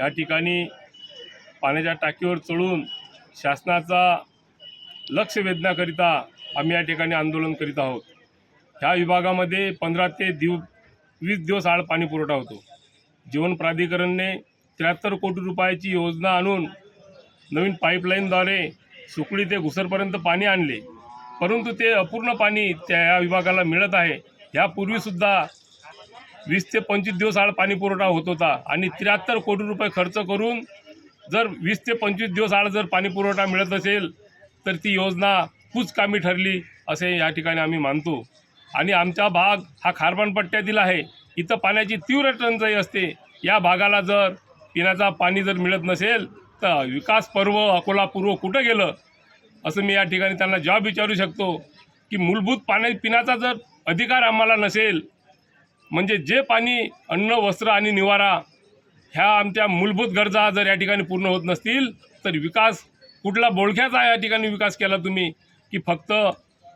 या ठिकाणी पाण्याच्या टाकीवर चढून शासनाचा लक्ष वेधण्याकरिता आम्ही या ठिकाणी आंदोलन करीत आहोत. ह्या विभागामध्ये पंधरा ते दिव वीस दिवस आड पाणी पुरवठा होतो. जीवन प्राधिकरणने त्र्याहत्तर कोटी रुपयाची योजना आणून नवीन पाईपलाईनद्वारे सुकळी ते घुसरपर्यंत पाणी आणले. परंतु ते अपूर्ण पाणी त्या या विभागाला मिळत आहे. यापूर्वीसुद्धा वीस ते पंचवीस दिवस आड पाणी पुरवठा होत होता आणि त्र्याहत्तर कोटी रुपये खर्च करून जर वीस ते पंचवीस दिवस आड जर पाणी पुरवठा मिळत असेल तर ती योजना कामी ठरली असे या ठिकाणी आम्ही मानतो. आणि आमचा भाग हा खारबानपट्ट्यातील आहे. इथं पाण्याची तीव्र टंचाई असते. या भागाला जर पिण्याचा पाणी जर मिळत नसेल तर विकास पर्व अकोला पूर्व कुठं गेलं? असं मी या ठिकाणी त्यांना जॉब विचारू शकतो की मूलभूत पाणी पिण्याचा जर अधिकार आम्हाला नसेल म्हणजे जे पाणी अन्न वस्त्र आणि निवारा ह्या आमच्या मूलभूत गरजा जर या ठिकाणी पूर्ण होत नसतील तर विकास कुठला बोळख्याचा या ठिकाणी विकास केला तुम्ही की फक्त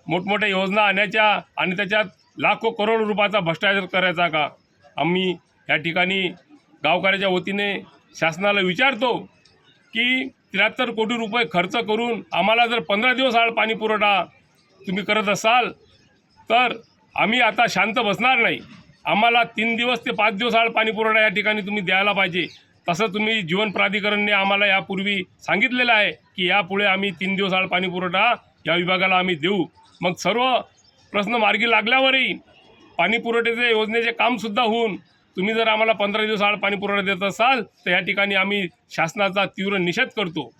मोठमोठ्या योजना आणायच्या आणि त्याच्यात लाखो करोड रुपयाचा भ्रष्टाचार करायचा का? आम्ही या ठिकाणी गावकऱ्याच्या वतीने शासनाला विचारतो की त्र्याहत्तर कोटी रुपये खर्च करून आम्हाला जर पंधरा दिवस आड पाणी पुरवठा तुम्ही करत असाल तर आम्ही आता शांत बसणार नाही. आम्हाला तीन दिवस ते पाच दिवस आड पाणी पुरवठा या ठिकाणी तुम्ही द्यायला पाहिजे. तसं तुम्ही जीवन प्राधिकरणने आम्हाला यापूर्वी सांगितलेलं आहे की यापुढे आम्ही तीन दिवस आड पाणी पुरवठा या विभागाला आम्ही देऊ. मग सर्व प्रश्न मार्गी लागल्यावरही पाणीपुरवठ्याचे योजनेचे कामसुद्धा होऊन तुम्ही जर आम्हाला पंधरा दिवस आड पाणीपुरवठा देत असाल तर या ठिकाणी आम्ही शासनाचा तीव्र निषेध करतो.